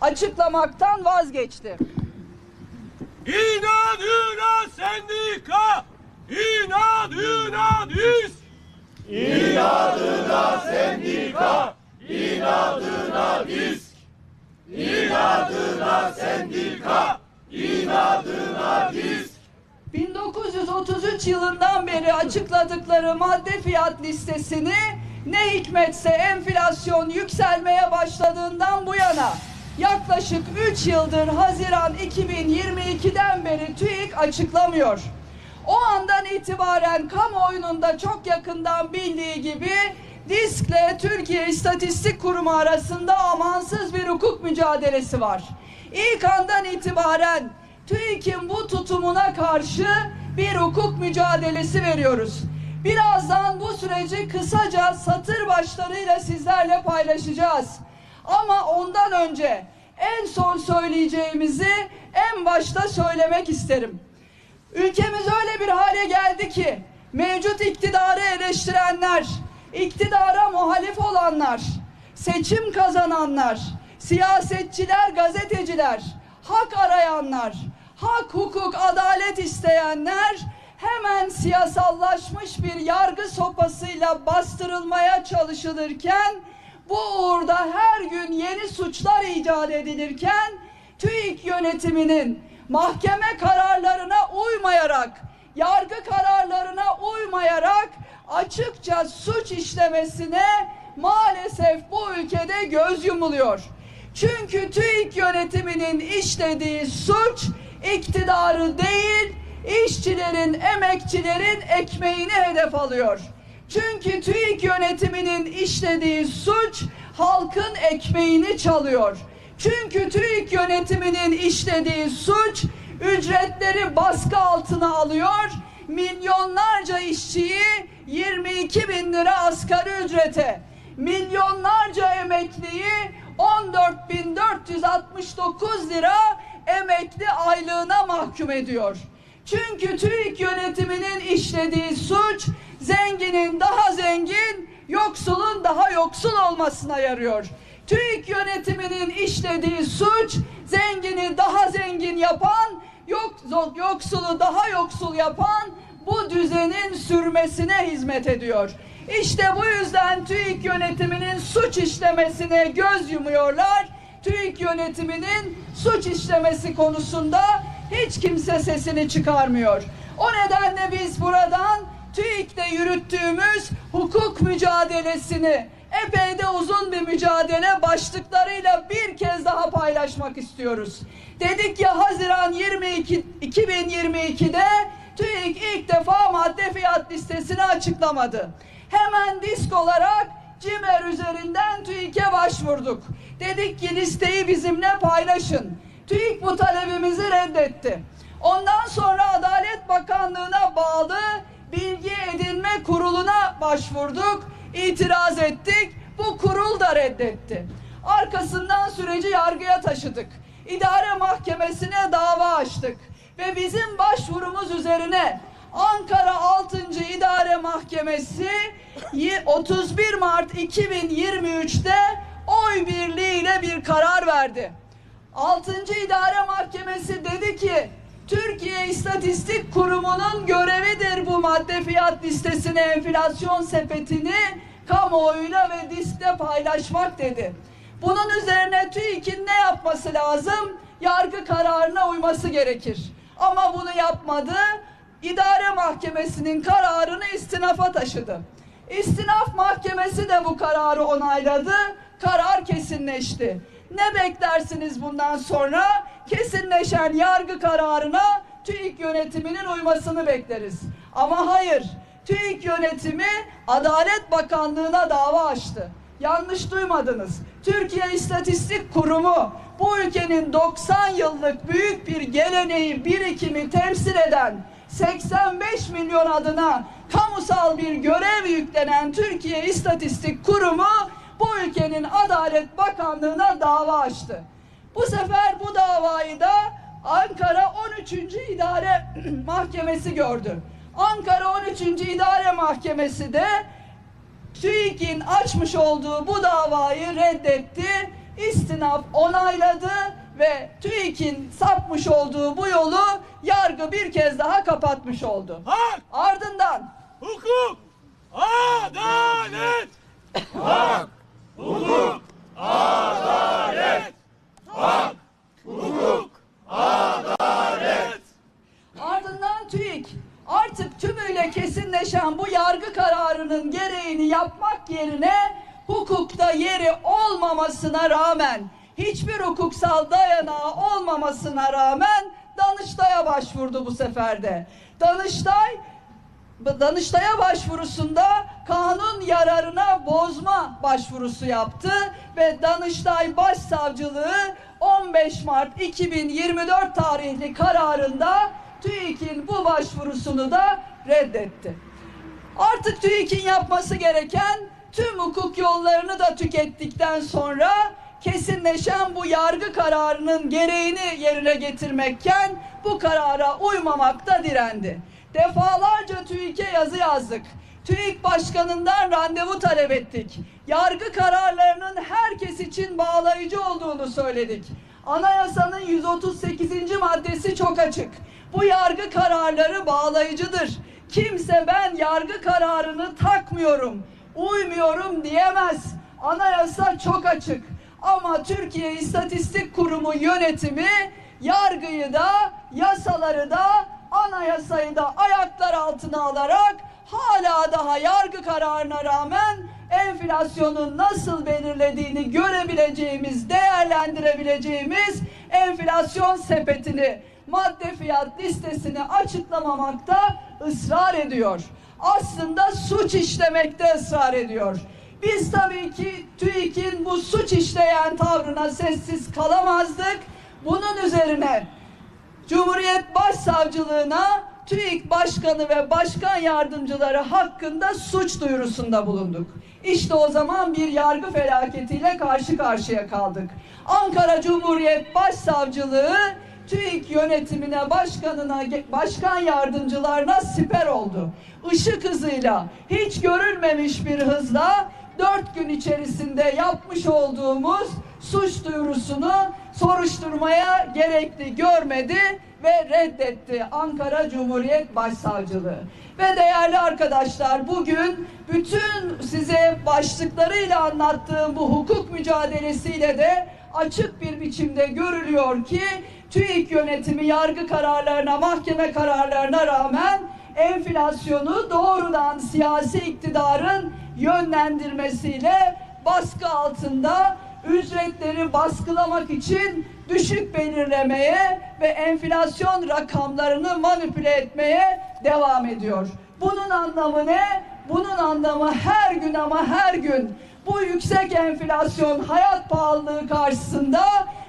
açıklamaktan vazgeçti. İnadına sendika! İnadına biz! İnadına sendika! İnadına biz! İnadına sendika! İnadına biz! 1933 yılından beri açıkladıkları madde fiyat listesini ne hikmetse enflasyon yükselmeye başladığından bu yana yaklaşık 3 yıldır Haziran 2022'den beri TÜİK açıklamıyor. O andan itibaren kamuoyunun da çok yakından bildiği gibi DİSK'le Türkiye İstatistik Kurumu arasında amansız bir hukuk mücadelesi var. İlk andan itibaren TÜİK'in bu tutumuna karşı bir hukuk mücadelesi veriyoruz. Birazdan bu süreci kısaca satır başlarıyla sizlerle paylaşacağız. Ama ondan önce en son söyleyeceğimizi en başta söylemek isterim. Ülkemiz öyle bir hale geldi ki mevcut iktidarı eleştirenler, iktidara muhalif olanlar, seçim kazananlar, siyasetçiler, gazeteciler, hak arayanlar, hak, hukuk, adalet isteyenler hemen siyasallaşmış bir yargı sopasıyla bastırılmaya çalışılırken bu uğurda her gün yeni suçlar icat edilirken TÜİK yönetiminin mahkeme kararlarına uymayarak, yargı kararlarına uymayarak açıkça suç işlemesine maalesef bu ülkede göz yumuluyor. Çünkü TÜİK yönetiminin işlediği suç iktidarı değil, işçilerin, emekçilerin ekmeğini hedef alıyor. Çünkü TÜİK yönetiminin işlediği suç halkın ekmeğini çalıyor. Çünkü TÜİK yönetiminin işlediği suç ücretleri baskı altına alıyor. Milyonlarca işçiyi 22 bin lira asgari ücrete, milyonlarca emekliyi 14.469 lira emekli aylığına mahkum ediyor. Çünkü TÜİK yönetiminin işlediği suç zenginin daha zengin, yoksulun daha yoksul olmasına yarıyor. TÜİK yönetiminin işlediği suç zengini daha zengin yapan, yok, yoksulu daha yoksul yapan bu düzenin sürmesine hizmet ediyor. İşte bu yüzden TÜİK yönetiminin suç işlemesine göz yumuyorlar. TÜİK yönetiminin suç işlemesi konusunda hiç kimse sesini çıkarmıyor. O nedenle biz buradan TÜİK'te yürüttüğümüz hukuk mücadelesini epey de uzun bir mücadele başlıklarıyla bir kez daha paylaşmak istiyoruz. Dedik ya Haziran 22 2022'de TÜİK ilk defa madde fiyat listesini açıklamadı. Hemen disk olarak CİMER üzerinden TÜİK'e başvurduk. Dedik ki listeyi bizimle paylaşın. TÜİK bu talebimizi reddetti. Ondan sonra Adalet Bakanlığı'na bağlı Bilgi Edinme Kurulu'na başvurduk. itiraz ettik. Bu kurul da reddetti. Arkasından süreci yargıya taşıdık. İdare Mahkemesi'ne dava açtık. Ve bizim başvurumuz üzerine Ankara 6. İdare Mahkemesi 31 Mart 2023'te oy birliğiyle bir karar verdi. 6. İdare Mahkemesi dedi ki Türkiye İstatistik Kurumu'nun görevidir bu madde fiyat listesini, enflasyon sepetini kamuoyuyla ve diskte paylaşmak dedi. Bunun üzerine TÜİK'in ne yapması lazım? Yargı kararına uyması gerekir. Ama bunu yapmadı. İdare Mahkemesi'nin kararını istinafa taşıdı. İstinaf Mahkemesi de bu kararı onayladı. Karar kesinleşti. Ne beklersiniz bundan sonra? Kesinleşen yargı kararına TÜİK yönetiminin uymasını bekleriz. Ama hayır, TÜİK yönetimi Adalet Bakanlığı'na dava açtı. Yanlış duymadınız. Türkiye İstatistik Kurumu bu ülkenin 90 yıllık büyük bir geleneği, birikimi temsil eden 85 milyon adına kamusal bir görev yüklenen Türkiye İstatistik Kurumu bu ülkenin Adalet Bakanlığı'na dava açtı. Bu sefer bu davayı da Ankara 13. İdare Mahkemesi gördü. Ankara 13. İdare Mahkemesi de TÜİK'in açmış olduğu bu davayı reddetti istinaf onayladı ve TÜİK'in sapmış olduğu bu yolu yargı bir kez daha kapatmış oldu. Hak, Ardından hukuk, adalet. Hak, hukuk, adalet. Hak, hukuk, adalet. Ardından TÜİK artık tümüyle kesinleşen bu yargı kararının gereğini yapmak yerine hukukta yeri olmamasına rağmen hiçbir hukuksal dayanağı olmamasına rağmen Danıştay'a başvurdu bu seferde. Danıştay Danıştay'a başvurusunda kanun yararına bozma başvurusu yaptı ve Danıştay Başsavcılığı 15 Mart 2024 tarihli kararında TÜİK'in bu başvurusunu da reddetti. Artık TÜİK'in yapması gereken tüm hukuk yollarını da tükettikten sonra kesinleşen bu yargı kararının gereğini yerine getirmekken bu karara uymamakta direndi. Defalarca TÜİK'e yazı yazdık. TÜİK Başkanı'ndan randevu talep ettik. Yargı kararlarının herkes için bağlayıcı olduğunu söyledik. Anayasanın 138. maddesi çok açık. Bu yargı kararları bağlayıcıdır. Kimse ben yargı kararını takmıyorum, uymuyorum diyemez. Anayasa çok açık. Ama Türkiye İstatistik Kurumu yönetimi yargıyı da, yasaları da, anayasayı da ayaklar altına alarak hala daha yargı kararına rağmen enflasyonun nasıl belirlediğini görebileceğimiz, değerlendirebileceğimiz enflasyon sepetini, madde fiyat listesini açıklamamakta ısrar ediyor. Aslında suç işlemekte ısrar ediyor. Biz tabii ki TÜİK'in bu suç işleyen tavrına sessiz kalamazdık. Bunun üzerine Cumhuriyet Başsavcılığına TÜİK Başkanı ve Başkan Yardımcıları hakkında suç duyurusunda bulunduk. İşte o zaman bir yargı felaketiyle karşı karşıya kaldık. Ankara Cumhuriyet Başsavcılığı TÜİK yönetimine, başkanına, başkan yardımcılarına siper oldu. Işık hızıyla, hiç görülmemiş bir hızla dört gün içerisinde yapmış olduğumuz suç duyurusunu soruşturmaya gerekli görmedi ve reddetti Ankara Cumhuriyet Başsavcılığı. Ve değerli arkadaşlar bugün bütün size başlıklarıyla anlattığım bu hukuk mücadelesiyle de açık bir biçimde görülüyor ki TÜİK yönetimi yargı kararlarına, mahkeme kararlarına rağmen enflasyonu doğrudan siyasi iktidarın yönlendirmesiyle baskı altında ücretleri baskılamak için düşük belirlemeye ve enflasyon rakamlarını manipüle etmeye devam ediyor. Bunun anlamı ne? Bunun anlamı her gün ama her gün bu yüksek enflasyon hayat pahalılığı karşısında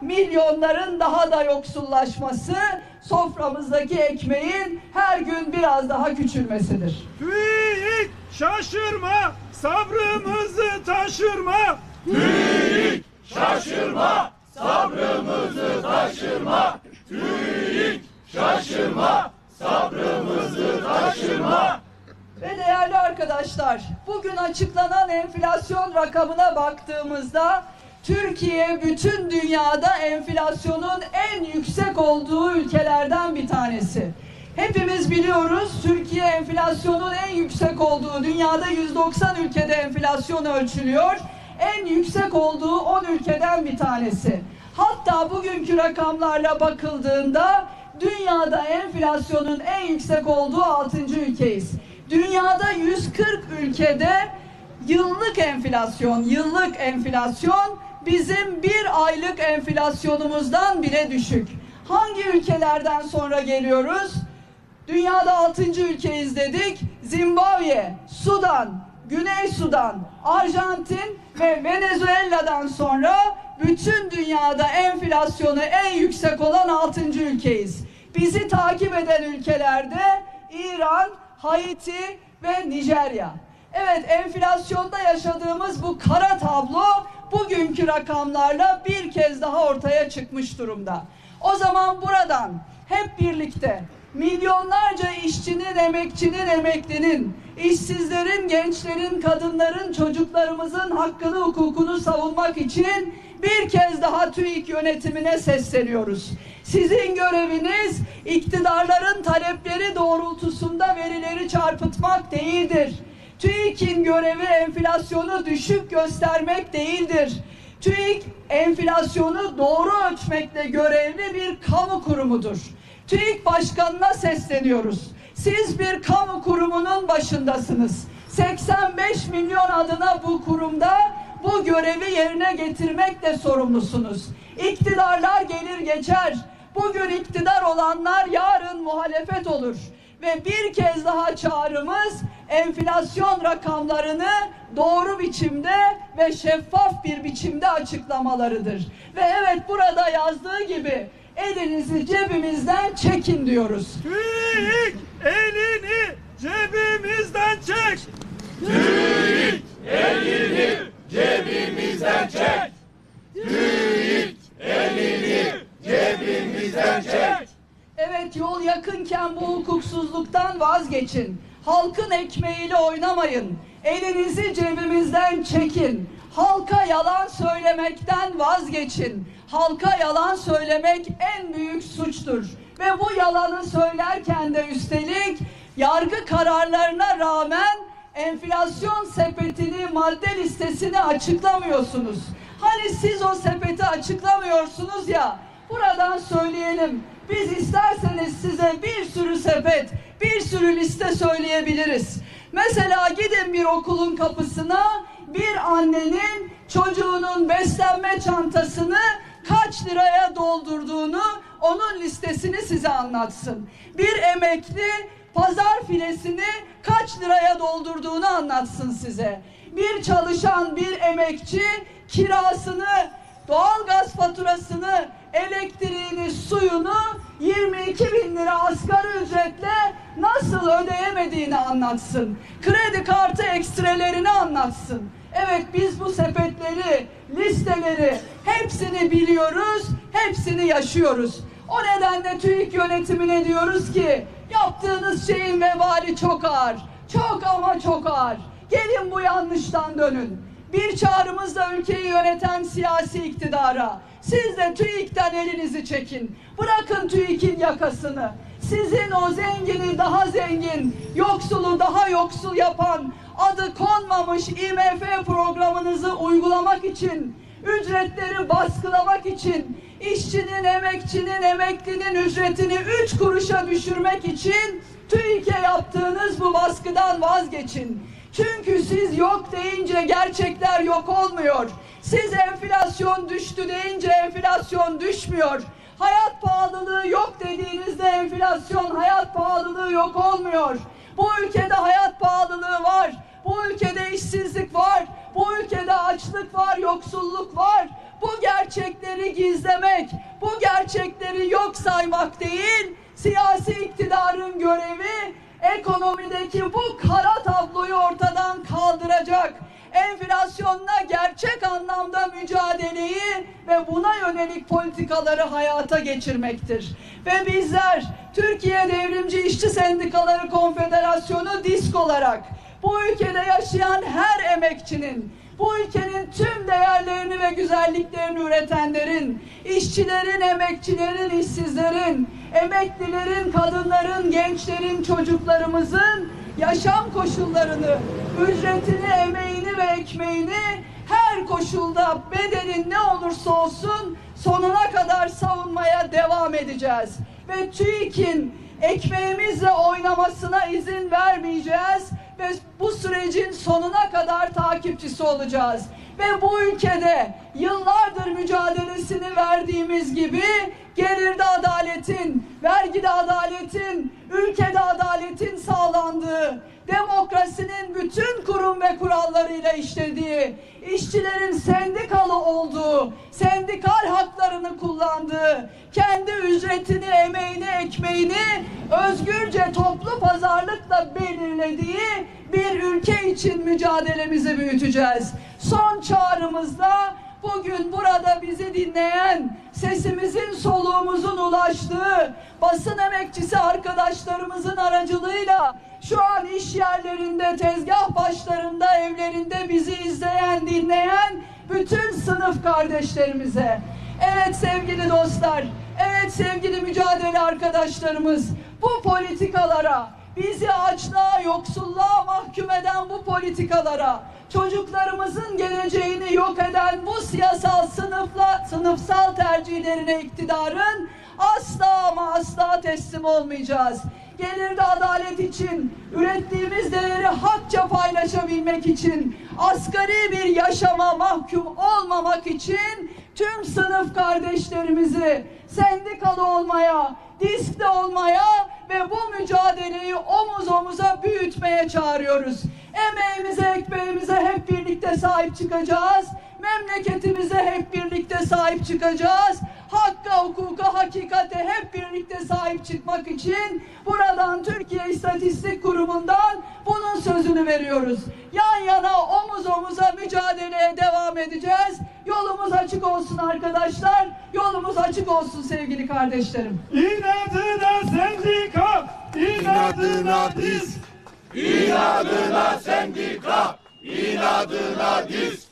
milyonların daha da yoksullaşması, soframızdaki ekmeğin her gün biraz daha küçülmesidir. TÜİK şaşırma, sabrımızı taşırma. TÜİK şaşırma, sabrımızı taşırma. TÜİK şaşırma, sabrımızı taşırma. Ve değerli arkadaşlar, bugün açıklanan enflasyon rakamına baktığımızda Türkiye bütün dünyada enflasyonun en yüksek olduğu ülkelerden bir tanesi. Hepimiz biliyoruz Türkiye enflasyonun en yüksek olduğu dünyada 190 ülkede enflasyon ölçülüyor. En yüksek olduğu 10 ülkeden bir tanesi. Hatta bugünkü rakamlarla bakıldığında dünyada enflasyonun en yüksek olduğu 6. ülkeyiz. Dünyada 140 ülkede yıllık enflasyon, yıllık enflasyon bizim bir aylık enflasyonumuzdan bile düşük. Hangi ülkelerden sonra geliyoruz? Dünyada 6. ülkeyiz dedik. Zimbabwe, Sudan, Güney Sudan, Arjantin ve Venezuela'dan sonra bütün dünyada enflasyonu en yüksek olan 6. ülkeyiz. Bizi takip eden ülkelerde İran, Haiti ve Nijerya. Evet enflasyonda yaşadığımız bu kara tablo bugünkü rakamlarla bir kez daha ortaya çıkmış durumda. O zaman buradan hep birlikte milyonlarca işçinin, emekçinin, emeklinin, işsizlerin, gençlerin, kadınların, çocuklarımızın hakkını, hukukunu savunmak için bir kez daha TÜİK yönetimine sesleniyoruz. Sizin göreviniz iktidarların talepleri doğrultusunda verileri çarpıtmak değildir. TÜİK'in görevi enflasyonu düşük göstermek değildir. TÜİK enflasyonu doğru ölçmekle görevli bir kamu kurumudur. TÜİK Başkanı'na sesleniyoruz. Siz bir kamu kurumunun başındasınız. 85 milyon adına bu kurumda bu görevi yerine getirmekle sorumlusunuz. İktidarlar gelir geçer. Bugün iktidar olanlar yarın muhalefet olur. Ve bir kez daha çağrımız enflasyon rakamlarını doğru biçimde ve şeffaf bir biçimde açıklamalarıdır. Ve evet burada yazdığı gibi elinizi cebimizden çekin diyoruz. TÜİK elini cebimizden çek. TÜİK elini cebimizden çek. TÜİK elini cebimizden çek. Evet yol yakınken bu hukuksuzluktan vazgeçin. Halkın ekmeğiyle oynamayın. Elinizi cebimizden çekin. Halka yalan söylemekten vazgeçin. Halka yalan söylemek en büyük suçtur. Ve bu yalanı söylerken de üstelik yargı kararlarına rağmen enflasyon sepetini madde listesini açıklamıyorsunuz. Hani siz o sepeti açıklamıyorsunuz ya buradan söyleyelim. Biz isterseniz size bir sürü sepet, bir sürü liste söyleyebiliriz. Mesela gidin bir okulun kapısına bir annenin çocuğunun beslenme çantasını kaç liraya doldurduğunu onun listesini size anlatsın. Bir emekli pazar filesini kaç liraya doldurduğunu anlatsın size. Bir çalışan, bir emekçi kirasını, doğalgaz faturasını, elektriğini, suyunu 22 bin lira asgari ücretle nasıl ödeyemediğini anlatsın. Kredi kartı ekstrelerini anlatsın. Evet biz bu sepetleri, listeleri hepsini biliyoruz, hepsini yaşıyoruz. O nedenle TÜİK yönetimine diyoruz ki yaptığınız şeyin vebali çok ağır. Çok ama çok ağır. Gelin bu yanlıştan dönün. Bir çağrımızla ülkeyi yöneten siyasi iktidara. Siz de TÜİK'ten elinizi çekin. Bırakın TÜİK'in yakasını. Sizin o zengini daha zengin, yoksulu daha yoksul yapan, adı konmamış IMF programınızı uygulamak için, ücretleri baskılamak için, işçinin, emekçinin, emeklinin ücretini üç kuruşa düşürmek için TÜİK'e yaptığınız bu baskıdan vazgeçin. Çünkü siz yok deyince gerçekler yok olmuyor. Siz enflasyon düştü deyince enflasyon düşmüyor. Hayat pahalılığı yok dediğinizde enflasyon, hayat pahalılığı yok olmuyor. Bu ülkede hayat pahalılığı var. Bu ülkede işsizlik var. Bu ülkede açlık var, yoksulluk var. Bu gerçekleri gizlemek, bu gerçekleri yok saymak değil, siyasi iktidarın görevi ekonomideki bu kara tabloyu ortadan kaldıracak. Enflasyonla gerçek anlamda mücadeleyi ve buna yönelik politikaları hayata geçirmektir. Ve bizler Türkiye Devrimci İşçi Sendikaları Konfederasyonu DİSK olarak bu ülkede yaşayan her emekçinin, bu ülkenin tüm değerlerini ve güzelliklerini üretenlerin, işçilerin, emekçilerin, işsizlerin, emeklilerin, kadınların, gençlerin, çocuklarımızın yaşam koşullarını, ücretini, emeğini ve ekmeğini her koşulda bedelin ne olursa olsun sonuna kadar savunmaya devam edeceğiz. Ve TÜİK'in ekmeğimizle oynamasına izin vermeyeceğiz ve bu sürecin sonuna kadar takipçisi olacağız. Ve bu ülkede yıllardır mücadelesini verdiğimiz gibi gelirde adaletin, vergide adaletin, ülkede adaletin sağlandığı, demokrasinin bütün kurum ve kurallarıyla işlediği, işçilerin sendikalı olduğu, sendikal haklarını kullandığı, kendi ücretini, emeğini, ekmeğini özgürce toplu pazarlıkla belirlediği bir ülke için mücadelemizi büyüteceğiz. Son çağrımızda bugün burada bizi dinleyen, sesimizin soluğumuzun ulaştığı basın emekçisi arkadaşlarımızın aracılığıyla şu an iş yerlerinde, tezgah başlarında, evlerinde bizi izleyen, dinleyen bütün sınıf kardeşlerimize. Evet sevgili dostlar, evet sevgili mücadele arkadaşlarımız, bu politikalara, bizi açlığa, yoksulluğa mahkum eden bu politikalara, çocuklarımızın geleceğini yok eden siyasal sınıfla, sınıfsal tercihlerine iktidarın asla ama asla teslim olmayacağız. Gelirde adalet için, ürettiğimiz değeri hakça paylaşabilmek için, asgari bir yaşama mahkum olmamak için tüm sınıf kardeşlerimizi sendikalı olmaya, diskte olmaya ve bu mücadeleyi omuz omuza büyütmeye çağırıyoruz. Emeğimize, ekmeğimize hep birlikte sahip çıkacağız. Memleketimize hep birlikte sahip çıkacağız. Hakka, hukuka, hakikate hep birlikte sahip çıkmak için buradan Türkiye İstatistik Kurumu'ndan bunun sözünü veriyoruz. Yan yana omuz omuza mücadeleye devam edeceğiz. Yolumuz açık olsun arkadaşlar. Yolumuz açık olsun sevgili kardeşlerim. İnadına sendika, inadına diz. İnadına sendika, inadına diz.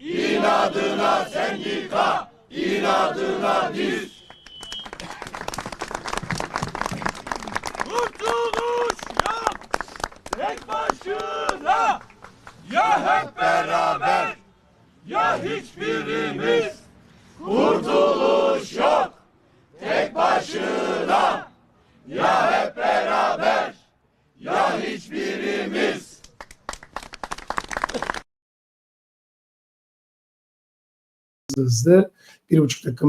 İnadına sendika, inadına diz. Kurtuluş yok, tek başına. Ya hep Beraber ya hiçbirimiz. kurtuluş yok. Tek başına ya hep beraber ya hiçbirimiz. Hızlı bir buçuk dakika